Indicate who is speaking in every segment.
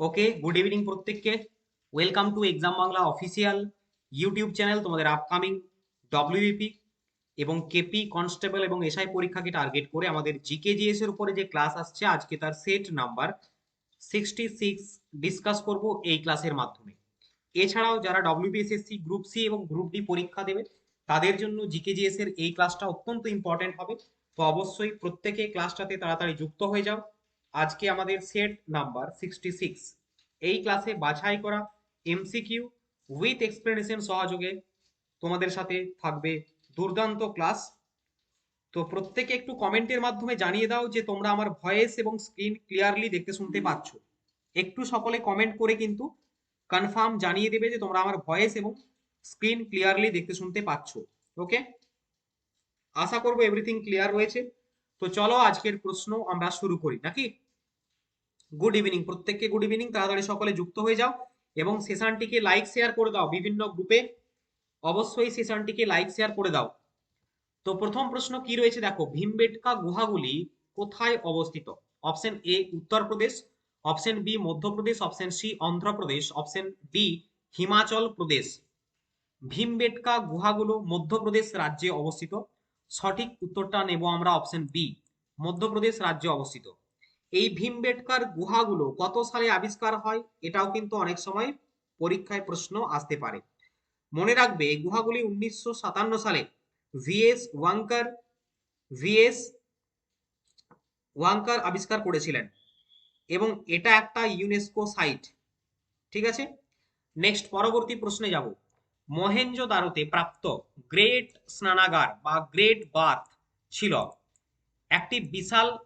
Speaker 1: ওকে good evening প্রত্যেককে welcome to exam Bangla official YouTube channel তোমাদের upcoming WBP এবং KP constable এবং SI পরীক্ষাকে টার্গেট করে আমাদের জিকেজিএস এর উপরে যে ক্লাস আসছে, আজকে তার set number sixty six discuss করব এই ক্লাসের মাধ্যমে। এছাড়াও যারা ডব্লিউবিএসএসসি গ্রুপ সি এবং গ্রুপ ডি পরীক্ষা দেবে, তাদের জন্য জিকেজিএস এর এই ক্লাসটা অত্যন্ত ইম্পর্টেন্ট হবে। তো অবশ্যই প্রত্যেকে ক্লাসটাতে তাড়াতাড়ি যুক্ত হয়ে যাও। আজকে আমাদের সেট নাম্বার সিক্সটি সিক্স এই ক্লাসে বাছাই করা এমসিকিউ উইথ এক্সপ্লেনেশন সহযোগে তোমাদের সাথে থাকবে দুর্দান্ত ক্লাস তো প্রত্যেকে একটু কমেন্টের মাধ্যমে জানিয়ে দাও যে তোমরা আমার ভয়েস এবং স্ক্রিন ক্লিয়ারলি দেখতে শুনতে পাচ্ছ। একটু সকলে কমেন্ট করে কিন্তু কনফার্ম জানিয়ে দেবে যে তোমরা আমার ভয়েস এবং স্ক্রিন ক্লিয়ারলি দেখতে শুনতে পাচ্ছ। ওকে আশা করব এভরিথিং ক্লিয়ার রয়েছে তো চলো আজকের প্রশ্ন আমরা শুরু করি, নাকি? গুড ইভিনিং প্রত্যেককে গুড ইভিনিং তাড়াতাড়ি সকলে যুক্ত হয়ে যাও এবং সেশনটিকে লাইক শেয়ার করে দাও বিভিন্ন গ্রুপে অবশ্যই সেশনটিকে লাইক শেয়ার করে দাও। তো প্রথম প্রশ্ন কি রয়েছে দেখো, ভীমবেটকা গুহাগুলি কোথায় অবস্থিত? Option A Uttar Pradesh option B Madhya Pradesh option C Andhra Pradesh option D Himachal Pradesh. Bhimbetka গুহাগুলো Madhya Pradesh রাজ্যে অবস্থিত। সঠিক উত্তরটা নেব আমরা অপশন বি মধ্যপ্রদেশ রাজ্যে অবস্থিত। এই ভীমবেটকার গুহাগুলো কত সালে আবিষ্কার হয়? এটাও কিন্তু অনেক সময় পরীক্ষায় প্রশ্ন আসতে পারে। মনে রাখবে, এই গুহাগুলি উনিশশো সাতান্ন সালে ভিএস ওয়াঙ্কার ভিএস ওয়াঙ্কার আবিষ্কার করেছিলেন এবং এটা একটা ইউনেস্কো সাইট ঠিক আছে? নেক্সট পরবর্তী প্রশ্নে যাব। মহেঞ্জোদারোতে প্রাপ্ত গ্রেট স্নানাগার বা গ্রেট বাথ ছিল। একটি বিশাল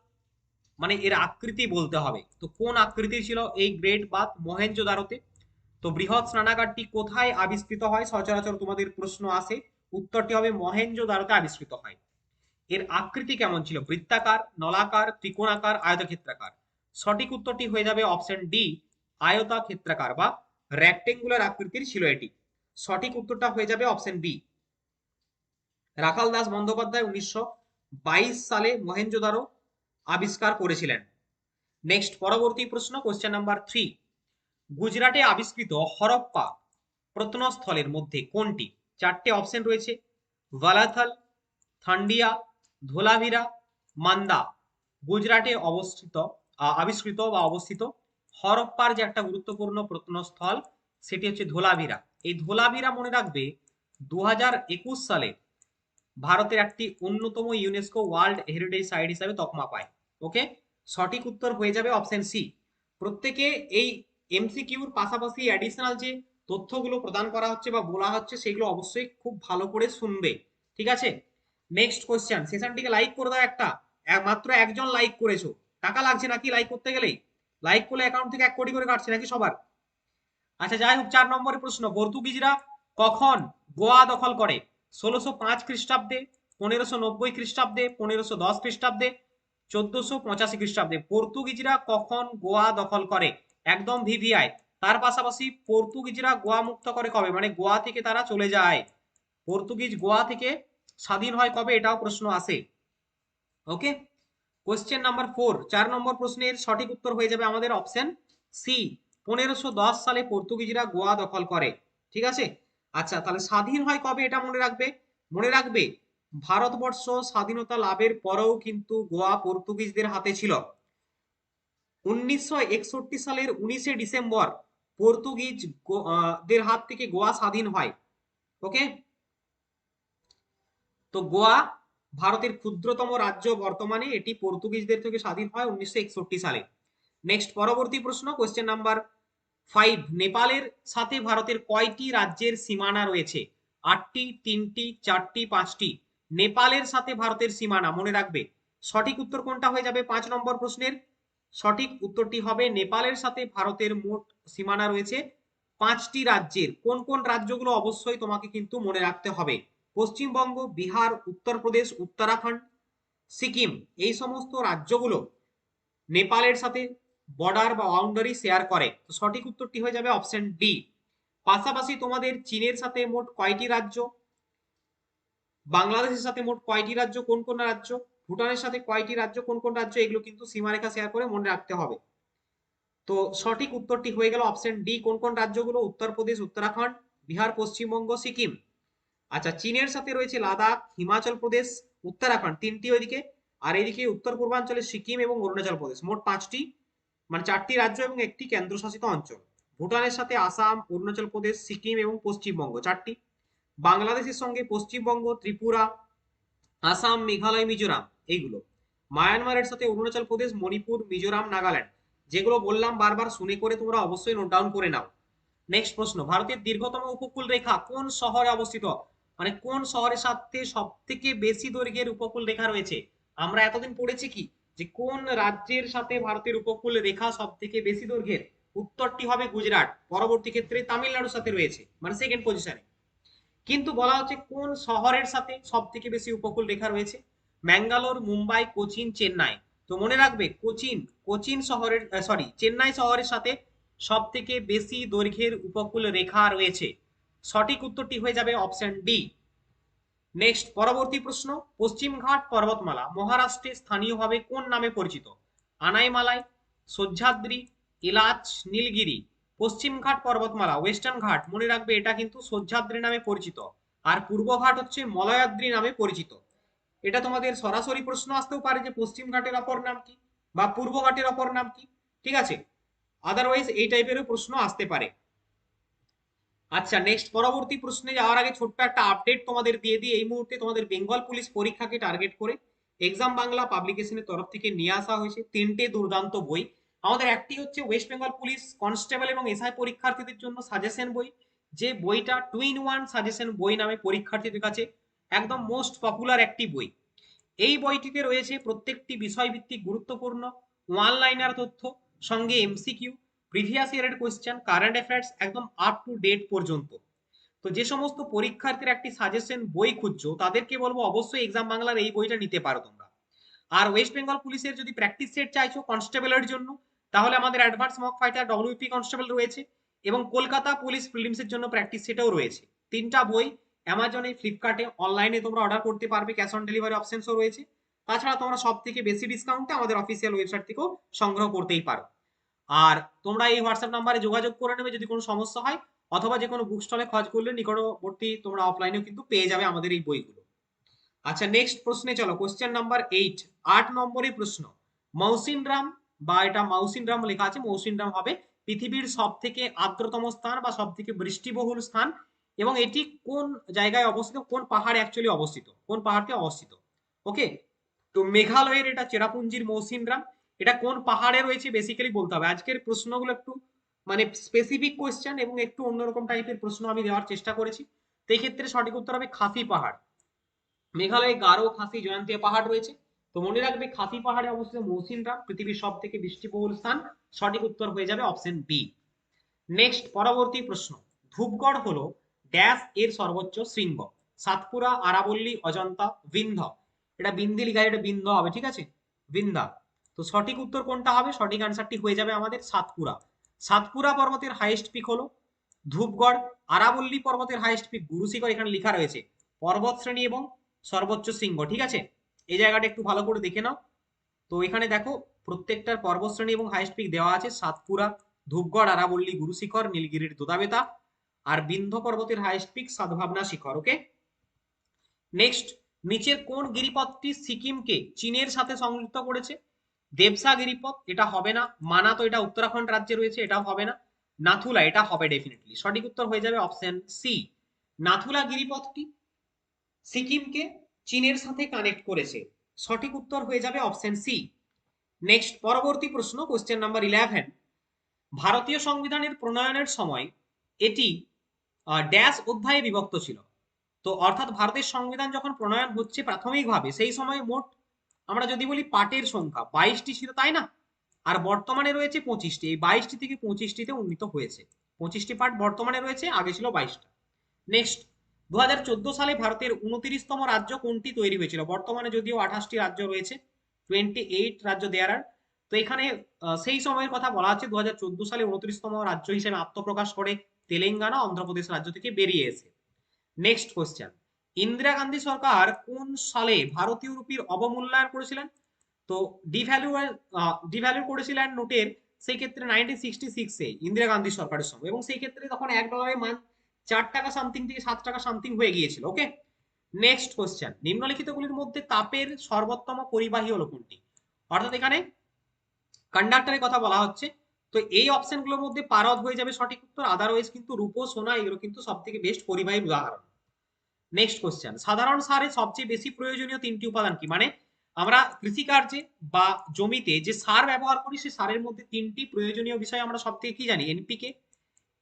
Speaker 1: মানে এর আকৃতি বলতে হবে। তো কোন আকৃতি ছিল এই গ্রেট বাথ মহেঞ্জোদারোতে তো বৃহৎ স্নানাগারটি কোথায় আবিষ্কৃত হয়? সচরাচর তোমাদের প্রশ্ন আসে। উত্তরটি হবে মহেঞ্জোদারোতে আবিষ্কৃত হয়। এর আকৃতি কেমন ছিল? বৃত্তাকার, নলাকার, ত্রিকোণাকার, আয়তক্ষেত্রাকার। সঠিক উত্তরটি হয়ে যাবে অপশন ডি, আয়তাক্ষেত্রাকার বা রেক্টেঙ্গুলার আকৃতির ছিল এটি। সঠিক উত্তরটা হয়ে যাবে অপশন বি রাখাল দাস বন্দ্যোপাধ্যায় উনিশশো বাইশ সালে মহেঞ্জোদারো আবিষ্কার করেছিলেন। নেক্সট পরবর্তী প্রশ্ন কোশ্চেন নাম্বার থ্রি গুজরাটে আবিষ্কৃত হরপ্পা প্রত্নস্থলের মধ্যে কোনটি? চারটে অপশন রয়েছে। ভালাথল, থান্ডিয়া, ধোলাভিরা, মান্দা। গুজরাটে অবস্থিত আবিষ্কৃত বা অবস্থিত হরপ্পার যে একটা গুরুত্বপূর্ণ প্রত্নস্থল, সেটি হচ্ছে ধোলাভিরা। এই ধোলাভিরা মনে রাখবে দু হাজার একুশ সালে ভারতের একটি অন্যতম ইউনেস্কো ওয়ার্ল্ড হেরিটেজ সাইট হিসাবে তকমা পায়। ওকে সঠিক উত্তর হয়ে যাবে অপশন সি প্রত্যেকে এই এমসিকিউর পাশাপাশি অ্যাডিশনাল যে তথ্যগুলো প্রদান করা হচ্ছে বা বলা হচ্ছে সেগুলো অবশ্যই খুব ভালো করে শুনবে। ঠিক আছে? নেক্সট কোয়েশ্চেন সেশনটিকে লাইক করে দাও একটা। মাত্র একজন লাইক করেছ। টাকা লাগছে নাকি লাইক করতে গেলেই? লাইক করলে অ্যাকাউন্ট থেকে এক কোটি করে কাটছে নাকি সবার? আচ্ছা যাই হোক, চার নম্বরের প্রশ্ন। পর্তুগিজরা কখন গোয়া দখল করে? ষোলোশো পাঁচ খ্রিস্টাব্দে, পনেরোশো নব্বই খ্রিস্টাব্দে, পনেরোশো দশ খ্রিস্টাব্দে, চোদ্দশো পঁচাশি খ্রিস্টাব্দে। পর্তুগিজরা কখন গোয়া দখল করে? একদম ভিভিআই। তার পাশাপাশি পর্তুগিজরা গোয়া মুক্ত করে কবে? মানে গোয়া থেকে তারা চলে যায়। পর্তুগিজ গোয়া থেকে স্বাধীন হয় কবে? এটাও প্রশ্ন আসে ওকে? কোশ্চেন নাম্বার ফোর চার নম্বর প্রশ্নের সঠিক উত্তর হয়ে যাবে আমাদের অপশন সি পনেরোশো সালে পর্তুগিজরা গোয়া দখল করে। ঠিক আছে? আচ্ছা তাহলে স্বাধীন হয় কবে এটা মনে রাখবে? মনে রাখবে ভারতবর্ষ স্বাধীনতা লাভের পরেও কিন্তু গোয়া পর্তুগিজদের হাতে ছিল। উনিশশো একষট্টি সালের উনিশে ডিসেম্বর পর্তুগিজ দের হাত থেকে গোয়া স্বাধীন হয়। ওকে তো গোয়া ভারতের ক্ষুদ্রতম রাজ্য বর্তমানে, এটি পর্তুগিজদের থেকে স্বাধীন হয় উনিশশো একষট্টি সালে। নেক্সট পরবর্তী প্রশ্ন কোয়েশ্চেন নাম্বার ফাইভ নেপালের সাথে ভারতের কয়টি রাজ্যের সীমানা রয়েছে? আটটি, তিনটি, চারটি, পাঁচটি। নেপালের সাথে ভারতের সীমানা, মনে রাখবে। সঠিক উত্তর কোনটা হয়ে যাবে? পাঁচ নম্বর প্রশ্নের। সঠিক উত্তরটি হবে নেপালের সাথে ভারতের মোট সীমানা রয়েছে পাঁচটি রাজ্যের। কোন কোন রাজ্যগুলো অবশ্যই তোমাকে কিন্তু মনে রাখতে হবে? পশ্চিমবঙ্গ, বিহার, উত্তরপ্রদেশ, উত্তরাখণ্ড, সিকিম। এই সমস্ত রাজ্যগুলো নেপালের সাথে বর্ডার বা বাউন্ডারি শেয়ার করে। তো সঠিক উত্তরটি হয়ে যাবে অপশন ডি পাশাপাশি তোমাদের চীনের সাথে মোট কয়টি রাজ্য? বাংলাদেশের সাথে মোট কয়টি রাজ্য, কোন কোন রাজ্য? ভুটানের সাথে কয়টি রাজ্য, কোন কোন রাজ্য? এগুলো কিন্তু সীমারেখা শেয়ার করে মনে রাখতে হবে। তো সঠিক উত্তরটি হয়ে গেল অপশন ডি কোন কোন রাজ্যগুলো? উত্তরপ্রদেশ, উত্তরাখণ্ড, বিহার, পশ্চিমবঙ্গ, সিকিম। আচ্ছা চীনের সাথে রয়েছে লাদাখ, হিমাচল প্রদেশ, উত্তরাখণ্ড, তিনটি ওইদিকে। আর এইদিকে উত্তর পূর্বাঞ্চলে সিকিম এবং অরুণাচল প্রদেশ। মোট পাঁচটি। মানে চারটি রাজ্য এবং একটি কেন্দ্রশাসিত অঞ্চল। ভুটানের সাথে আসাম, অরুণাচল প্রদেশ, সিকিম এবং পশ্চিমবঙ্গ। চারটি। বাংলাদেশের সঙ্গে পশ্চিমবঙ্গ, ত্রিপুরা, আসাম, মেঘালয়, মিজোরাম এইগুলো। মায়ানমারের সাথে অরুণাচল প্রদেশ, মণিপুর, মিজোরাম, নাগাল্যান্ড যেগুলো বললাম বারবার শুনে করে তোমরা অবশ্যই নোট ডাউন করে নাও। নেক্সট প্রশ্ন, ভারতের দীর্ঘতম উপকূল রেখা কোন শহরে অবস্থিত? মানে কোন শহরের সাথে সব থেকে বেশি দৈর্ঘ্যের উপকূল রেখা রয়েছে? আমরা এতদিন পড়েছি কি? যে কোন রাজ্যের সাথে ভারতের উপকূল রেখা সব থেকে বেশি দৈর্ঘ্যের? উত্তরটি হবে গুজরাট। পরবর্তী ক্ষেত্রে তামিলনাড়ুর সাথে রয়েছে মানে সেকেন্ড পজিশনে কিন্তু বলা হচ্ছে কোন শহরের সাথে সব থেকে বেশি উপকূল রেখা রয়েছে? ম্যাঙ্গালোর, মুম্বাই, কোচিন, চেন্নাই। তো মনে রাখবে, কোচিন কোচিন শহরের সরি চেন্নাই শহরের সাথে সব থেকে বেশি দৈর্ঘ্যের উপকূল রেখা রয়েছে। সঠিক উত্তরটি হয়ে যাবে অপশন ডি নেক্সট পরবর্তী প্রশ্ন, পশ্চিমঘাট পর্বতমালা, মহারাষ্ট্রে স্থানীয়ভাবে কোন নামে পরিচিত? আনাইমালাই, সহ্যাদ্রি, ইলাচ, নীলগিরি। পশ্চিমঘাট পর্বতমালা, ওয়েস্টার্ন ঘাট, মনে রাখবে এটা কিন্তু সহ্যাদ্রি নামে পরিচিত। আর পূর্বঘাট হচ্ছে মলয়াদ্রি নামে পরিচিত। এটা তোমাদের সরাসরি প্রশ্ন আসতেও পারে যে পশ্চিম ঘাটের অপর নাম কি বা পূর্ব ঘাটের অপর নাম কি? ঠিক আছে? আদারওয়াইজ এই টাইপেরও প্রশ্ন আসতে পারে। আচ্ছা নেক্সট পরবর্তী প্রশ্নে যাওয়ার আগে ছোট্ট একটা আপডেট তোমাদের দিয়ে দিই। এই মুহূর্তে তোমাদের বেঙ্গল পুলিশ পরীক্ষাকে টার্গেট করে এক্সাম বাংলা পাবলিকেশনের তরফ থেকে নিয়ে আসা হয়েছে তিনটে দুর্দান্ত বই। আমাদের একটি হচ্ছে ওয়েস্ট বেঙ্গল পুলিশ কনস্টেবল এবং এসআই পরীক্ষার্থীদের জন্য সাজেশন বই। যে বইটা টু ইন ওয়ান সাজেশন বই নামে পরীক্ষার্থীদের কাছে একদম মোস্ট পপুলার একটি বই। এই বইটিতে রয়েছে প্রত্যেকটি বিষয়ভিত্তিক গুরুত্বপূর্ণ ওয়ান লাইনার তথ্য, সঙ্গে এমসিকিউ প্রিভিয়াস ইয়ারের কোয়েশ্চেন কারেন্ট অ্যাফেয়ার্স একদম আপ টু ডেট পর্যন্ত। তো যে সমস্ত পরীক্ষার্থীর একটি সাজেশন বই খুঁজছো, তাদেরকে বলব অবশ্যই এক্সাম বাংলার এই বইটা নিতে পারো তোমরা। আর ওয়েস্ট বেঙ্গল পুলিশের যদি প্র্যাকটিস সেট চাইছো কনস্টেবলের জন্য, তাহলে আমাদের advance mock fighter WP constable রয়েছে এবং কলকাতা পুলিশ ফিল্মসের জন্য প্র্যাকটিস সেটও রয়েছে। তিনটা বই অ্যামাজনে ফ্লিপকার্টে অনলাইনে তোমরা অর্ডার করতে পারবে ক্যাশ অন ডেলিভারি অপশনসও রয়েছে। তাছাড়া তোমরা সব থেকে বেশি ডিসকাউন্টে আমাদের অফিসিয়াল ওয়েবসাইট থেকেও সংগ্রহ করতেই পারো। আর তোমরা এই হোয়াটসঅ্যাপ নাম্বারে যোগাযোগ করে নেবে যদি কোনো সমস্যা হয়, অথবা যে কোনো বুক স্টলে খোঁজ করলে নিকটবর্তী তোমরা অফলাইনেও কিন্তু পেয়ে যাবে আমাদের এই বইগুলো। আচ্ছা নেক্সট প্রশ্নে চলো। কোশ্চেন নাম্বার এইট আট নম্বরের প্রশ্ন। মৌসিনরাম বা এটা মাউসিনরাম লেখা আছে মৌসিনরাম হবে পৃথিবীর সব থেকে আর্দ্রতম স্থান বা সব থেকে বৃষ্টিবহুল স্থান এবং এটি কোন জায়গায় অবস্থিত, কোন পাহাড়ে অ্যাকচুয়ালি অবস্থিত, কোন পাহাড়টি অবস্থিত। ওকে তো মেঘালয়ের এটা চেরাপুঞ্জির মৌসিনরাম এটা কোন পাহাড়ে রয়েছে বেসিক্যালি বলতে হবে। আজকের প্রশ্নগুলো একটু মানে স্পেসিফিক কোয়েশ্চেন এবং একটু অন্যরকম টাইপের প্রশ্ন আমি দেওয়ার চেষ্টা করেছি। তো ক্ষেত্রে সঠিক উত্তর হবে খাসি পাহাড়। মেঘালয়ে গারো, খাসি, জয়ন্তিয়া পাহাড় রয়েছে। তো মনে রাখবে খাসি পাহাড়ে অবস্থিত মৌসিনরাম পৃথিবীর সব থেকে বৃষ্টিবহুল স্থান। সঠিক উত্তর হয়ে যাবে অপশন বি নেক্সট পরবর্তী প্রশ্ন। ধূপগড় হলো ড্যাশ এর সর্বোচ্চ শৃঙ্গ। সাতপুরা, আরাবল্লী, অজন্তা বিন্ধ এটা বিন্দি লিখা এটা বিন্ধ হবে, ঠিক আছে? বিন্দা তো সঠিক উত্তর কোনটা হবে? সঠিক আনসারটি হয়ে যাবে আমাদের সাতপুরা। সাতপুরা পর্বতের হাইয়েস্ট পিক হলো ধূপগড়। আরাবল্লী পর্বতের হাইয়েস্ট পিক গুরুশিখর এখানে লেখা রয়েছে। পর্বত শ্রেণি এবং সর্বোচ্চ শৃঙ্গ, ঠিক আছে? এই জায়গাটা একটু ভালো করে দেখে নাও। তো এখানে দেখো, প্রত্যেকটার পর্বত শ্রেণি এবং হাইয়েস্ট পিক দেওয়া আছে সাতপুরা, ধূপগড়, আরাবল্লী গুরুশিখর নীলগিরির দোদাবেতা আর বিন্ধ পর্বতের highest peak Sadbhavana Shikhar okay next নিচের কোন গিরিপথটি সিকিমকে চীনের সাথে সংযুক্ত করেছে? দেবসা গিরিপথ এটা হবে না। মানা তো এটা উত্তরাখণ্ড রাজ্যে রয়েছে, এটাও হবে না। নাথুলা, এটা হবে ডেফিনেটলি সঠিক উত্তর হয়ে যাবে অপশন সি নাথুলা গিরিপথটি সিকিমকে চীনের সাথে কানেক্ট করেছে। সঠিক উত্তর হয়ে যাবে অপশন সি নেক্সট পরবর্তী প্রশ্ন কোশ্চেন নাম্বার ইলেভেন ভারতীয় সংবিধানের প্রণয়নের সময় এটি ড্যাশ অধ্যায়ে বিভক্ত ছিল। তো অর্থাৎ ভারতের সংবিধান যখন প্রণয়ন হচ্ছে প্রাথমিকভাবে, সেই সময় মোট আমরা যদি বলি পাটের সংখ্যা, বাইশটি ছিল, তাই না? আর বর্তমানে রয়েছে পঁচিশটি, এই বাইশটি থেকে পঁচিশটিতে উন্নীত হয়েছে। পঁচিশটি পাট বর্তমানে রয়েছে, আগে ছিল বাইশটা। নেক্সট দু হাজার চোদ্দ সালে ভারতের উনত্রিশতম রাজ্য কোনটি তৈরি হয়েছিল? বর্তমানে যদিও আঠাশটি রাজ্য রয়েছে টোয়েন্টি এইট রাজ্য দেয়ার আর তো এখানে সেই সময়ের কথা বলা আছে দু সালে উনত্রিশতম রাজ্য হিসেবে আত্মপ্রকাশ করে তেলেঙ্গানা, অন্ধ্রপ্রদেশ রাজ্য থেকে বেরিয়ে এসে। নেক্সট কোয়েশ্চেন ইন্দিরা গান্ধী সরকার কোন সালে ভারতীয় রুপির অবমূল্যায়ন করেছিলেন? তো ডিভ্যালু ডিভ্যালু করেছিলেন নোটের সেই ক্ষেত্রে সিক্সটি সিক্সে ইন্দিরা গান্ধী সরকারের সময় এবং সেই ক্ষেত্রে তখন এক ডলারের মান চার টাকা সামথিং থেকে সাত টাকা সামথিং হয়ে গিয়েছিল ওকে নেক্সট কোশ্চেন নিম্নলিখিতগুলির মধ্যে তাপের সর্বোত্তম পরিবাহী হলো কোনটি? অর্থাৎ এখানে কন্ডাক্টরের কথা বলা হচ্ছে। তো এই অপশনগুলোর মধ্যে পারদ হয়ে যাবে সঠিক উত্তর আদারওয়াইজ কিন্তু রূপো, সোনা, এগুলো কিন্তু সব থেকে বেস্ট পরিবাহীর উদাহরণ। নেক্সট কোশ্চেন সাধারণ সারে সবচেয়ে বেশি প্রয়োজনীয় তিনটি উপাদান কি? মানে আমরা কৃষিকার্যে বা জমিতে যে সার ব্যবহার করি সেই সারের মধ্যে তিনটি প্রয়োজনীয় বিষয় আমরা সব থেকে কি জানি? এনপিকে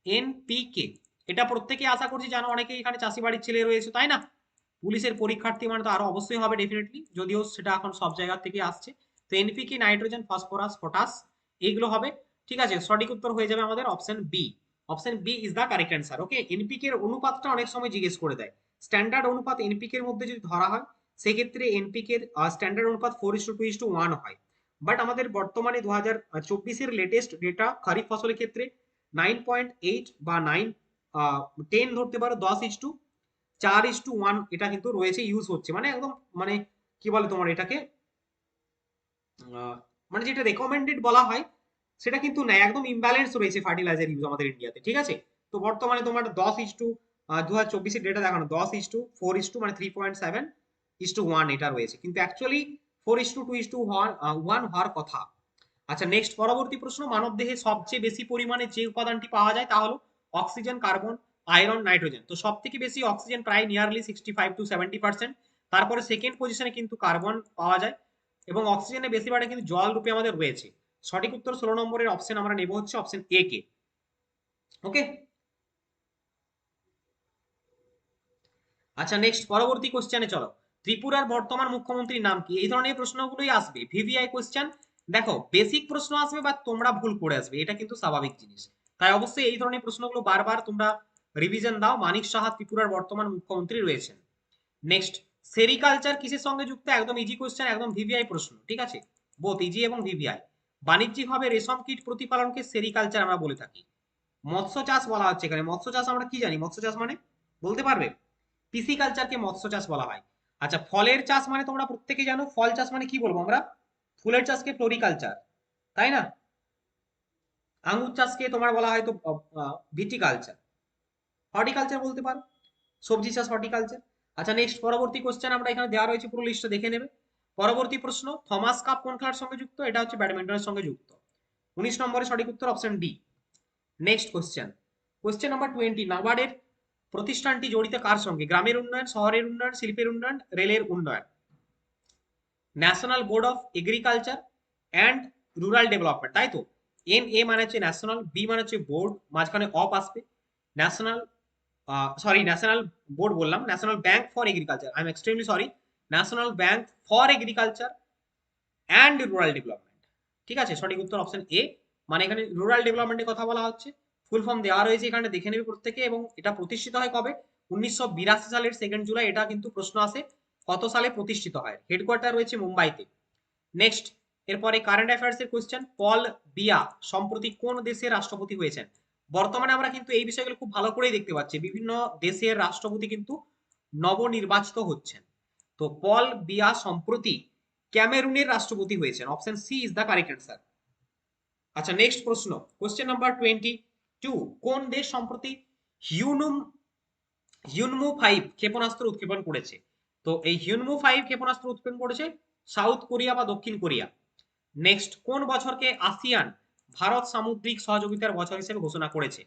Speaker 1: এনপিকে এটা প্রত্যেকে আশা করছি জানো, অনেকে এখানে চাষি বাড়ির ছেলে রয়েছে, তাই না? পুলিশের পরীক্ষার্থী মানে তো আরও অবশ্যই হবে ডেফিনেটলি যদিও সেটা এখন সব জায়গা থেকে আসছে। তো এনপিকে নাইট্রোজেন ফসফরাস পটাস এইগুলো হবে। ঠিক আছে? সঠিক উত্তর হয়ে যাবে আমাদের option B option B is the correct answer okay NPK এর অনুপাতটা অনেক সময় জিজ্ঞেস করে দেয়। স্ট্যান্ডার্ড অনুপাত এনপিকে এর মধ্যে যদি ধরা হয়, সেক্ষেত্রে এনপিকে এর স্ট্যান্ডার্ড অনুপাত four is to two is to one হয়। বাট আমাদের বর্তমানে দু হাজার চব্বিশের লেটেস্ট ডেটা খারিফ ফসলের ক্ষেত্রে নাইন পয়েন্ট এইট বা নাইন টেন ধরতে পারো, দশ ইস টু চার ইস টু ওয়ান এটা কিন্তু রয়েছে ইউজ হচ্ছে। মানে একদম মানে কি বলে তোমার এটাকে? মানে যেটা রেকমেন্ডেড বলা হয়, সেটা কিন্তু না, একদম ইমব্যালেন্স রয়েছে ফার্টিলাইজার ইউজ আমাদের ইন্ডিয়াতে ঠিক আছে? তো বর্তমানে তোমার দশ ইস টু দু হাজার চব্বিশের ডেটা দেখানো, দশ is to four is to মানে three point seven is to one এটা রয়েছে। কিন্তু actually four is to two is to one হওয়ার কথা। আচ্ছা নেক্সট পরবর্তী প্রশ্ন মানব দেহে সবচেয়ে বেশি পরিমাণে যে উপাদানটি পাওয়া যায় তা হলো অক্সিজেন কার্বন আয়রন নাইট্রোজেন তো সব থেকে বেশি অক্সিজেন প্রায় nearly sixty five to seventy percent তারপরে সেকেন্ড পজিশনে কিন্তু কার্বন পাওয়া যায় এবং অক্সিজেনের বেশিরভাগটা কিন্তু জল রূপে আমাদের রয়েছে। সঠিক উত্তর ষোলো নম্বরের অপশন আমরা নেব হচ্ছে অপশন এ কে। ওকে আচ্ছা নেক্সট পরবর্তী কোশ্চেনে চলো। ত্রিপুরার বর্তমান মুখ্যমন্ত্রীর নাম কি? এই ধরনের প্রশ্নগুলোই আসবে ভিভিআই কোশ্চেন দেখো বেসিক প্রশ্ন আসবে বা তোমরা ভুল করে আসবে, এটা কিন্তু স্বাভাবিক জিনিস। তাই অবশ্যই এই ধরনের প্রশ্নগুলো বারবার তোমরা রিভিশন দাও। মানিক সাহা ত্রিপুরার বর্তমান মুখ্যমন্ত্রী রয়েছেন। নেক্সট সেরিকালচার কিসের সঙ্গে যুক্ত? একদম ইজি কোশ্চেন একদম ভিভিআই প্রশ্ন, ঠিক আছে? বোথ ইজি এবং ভিভিআই বাণিজ্যিকভাবে রেশম কীট প্রতিপালনকে সেরিকালচার আমরা বলে থাকি। মৎস্য চাষ বলা হচ্ছে এখানে। মৎস্য চাষ আমরা কি জানি? মৎস্য চাষ মানে? বলতে পারবে? পিসিকালচারকে মৎস্য চাষ বলা হয়। আচ্ছা ফলের চাষ মানে তোমরা প্রত্যেকে জানো, ফল চাষ মানে কি বলব আমরা? ফুলের চাষকে ফ্লোরিকালচার, তাই না? আঙ্গুর চাষকে তোমার বলা হয় তো ভিটিকালচার। হর্টিকালচার বলতে পারো, সবজি চাষ, হর্টিকালচার। আচ্ছা নেক্সট পরবর্তী কোশ্চেন আমরা এখানে দেওয়া রয়েছে, পুরো লিস্টটা দেখে নেবে। পরবর্তী প্রশ্ন, থমাস কাপ কোন খেলার সঙ্গে যুক্ত? এটা হচ্ছে ব্যাডমিন্টনের সঙ্গে যুক্ত। উনিশ নম্বরে সঠিক উত্তর option D next question question number twenty নাবার্ডের প্রতিষ্ঠানটি জড়িত কার সঙ্গে? গ্রামের উন্নয়ন, শহরের উন্নয়ন, শিল্পের উন্নয়ন, রেলের উন্নয়ন। National board of agriculture and rural development তাই তো? এন এ মানে হচ্ছে ন্যাশনাল বি মানে হচ্ছে বোর্ড মাঝখানে অফ আসবে ন্যাশনাল সরি ন্যাশনাল বোর্ড বললাম। National bank for agriculture I'm extremely sorry national bank for agriculture and rural development ঠিক আছে? সঠিক উত্তর অপশন এ মানে এখানে রুরাল ডেভেলপমেন্টের কথা বলা হচ্ছে। ফুল ফর্ম দেওয়া রয়েছে এখানে, দেখে নেবে প্রত্যেকে। এবং এটা প্রতিষ্ঠিত হয় কবে? উনিশশো বিরাশি সালের সেকেন্ড জুলাই। এটা কিন্তু প্রশ্ন আসে, কত সালে প্রতিষ্ঠিত হয়? হেডকোয়ার্টার রয়েছে মুম্বাইতে। নেক্সট এরপরে কারেন্ট অ্যাফেয়ার্স এর কোয়েশ্চেন পল বিয়া সম্প্রতি কোন দেশের রাষ্ট্রপতি হয়েছেন? বর্তমানে আমরা কিন্তু এই বিষয়গুলো খুব ভালো করেই দেখতে পাচ্ছি। বিভিন্ন দেশের রাষ্ট্রপতি কিন্তু নবনির্বাচিত হচ্ছেন। তো পল বিয়া সম্প্রতি ক্যামেরুনের রাষ্ট্রপতি হয়েছেন। Option C is the correct answer আচ্ছা নেক্সট প্রশ্ন। কোশ্চেন নাম্বার টোয়েন্টি টু কোন দেশ সম্প্রতি হিউনুম, হিউনমু ফাইভ ক্ষেপণাস্ত্র উৎক্ষেপণ করেছে? তো এই হিউনমু ফাইভ ক্ষেপণাস্ত্র উৎক্ষেপণ করেছে সাউথ কোরিয়া বা দক্ষিণ কোরিয়া নেক্সট কোন বছরকে আসিয়ান ভারত সামুদ্রিক সহযোগিতার বছর হিসেবে ঘোষণা করেছে?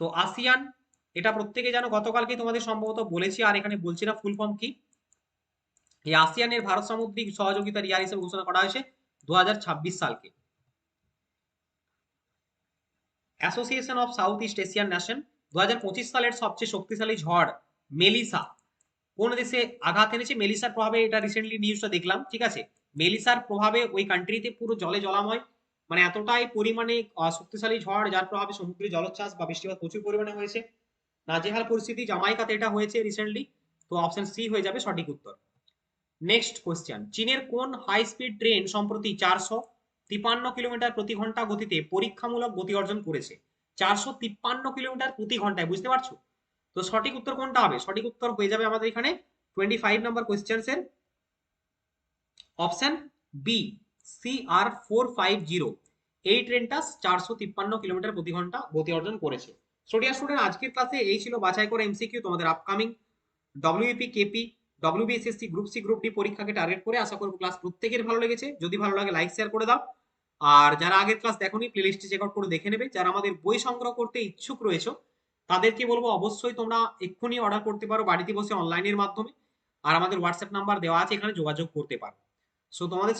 Speaker 1: তো আসিয়ান এটা প্রত্যেকে জানো, গতকালকে তোমাদের সম্ভবত বলেছি, আর এখানে বলছি না ফুল ফর্ম কি? এই আসিয়ানের ভারত সামুদ্রিক সহযোগিতার ইয়ার হিসেবে ঘোষণা করা হয়েছে দু হাজার ছাব্বিশ সালকে। Association of South East Asian nation দু সালের সবচেয়ে শক্তিশালী ঝড় মেলিসা। কোন দেশে আঘাত এনেছে? মেলিসার প্রভাবে এটা রিসেন্টলি নিউজটা দেখলাম, ঠিক আছে? মেলিসার প্রভাবে ওই কান্ট্রিতে পুরো জলে জলাময় মানে এতটাই পরিমাণে শক্তিশালী ঝড়, যার প্রভাবে সমুদ্রে জলোচ্ছ্বাস বা বৃষ্টিপাত প্রচুর পরিমাণে হয়েছে। নাজেহাল পরিস্থিতি জামাইকাতে এটা হয়েছে রিসেন্টলি তো অপশন সি হয়ে যাবে সঠিক উত্তর। নেক্সট কোয়েশ্চেন চীনের কোন হাই স্পিড ট্রেন সম্প্রতি চারশো তিপান্ন কিলোমিটার প্রতি ঘণ্টা গতিতে পরীক্ষামূলক গতি অর্জন করেছে। চারশো তিপ্পান্ন কিলোমিটার প্রতি ঘন্টায়, বুঝতে পারছ? তো সঠিক উত্তর কোনটা হবে? সঠিক উত্তর হয়ে যাবে আমাদের এখানে টোয়েন্টি ফাইভ নাম্বার কোয়েশ্চেন্স এর অপশন বি সি আর ফোর ফাইভ জিরো এই ট্রেনটা চারশো তিপ্পান্ন কিলোমিটার প্রতি ঘণ্টা গতি অর্জন করেছে। স্টুডিয়ার স্টুডেন্ট আজকের ক্লাসে এই ছিল বাছাই করে এমসিকিউ তোমাদের upcoming WP KP WBSSC group C group D পরীক্ষাকে টার্গেট করে আশা করব ক্লাস প্রত্যেকের ভালো লেগেছে। যদি ভালো লাগে লাইক শেয়ার করে দাও। আর যারা আগের ক্লাস দেখোনি প্লেলিস্টে চেক আউট করে দেখে নেবে। যারা আমাদের বই সংগ্রহ করতে ইচ্ছুক রয়েছে, তাদেরকে বলব অবশ্যই তোমরা এক্ষুনি অর্ডার করতে পারো বাড়িতে বসে অনলাইনের মাধ্যমে। আর আমাদের হোয়াটসঅ্যাপ নাম্বার দেওয়া আছে, এখানে যোগাযোগ করতে পারো। সো তোমাদের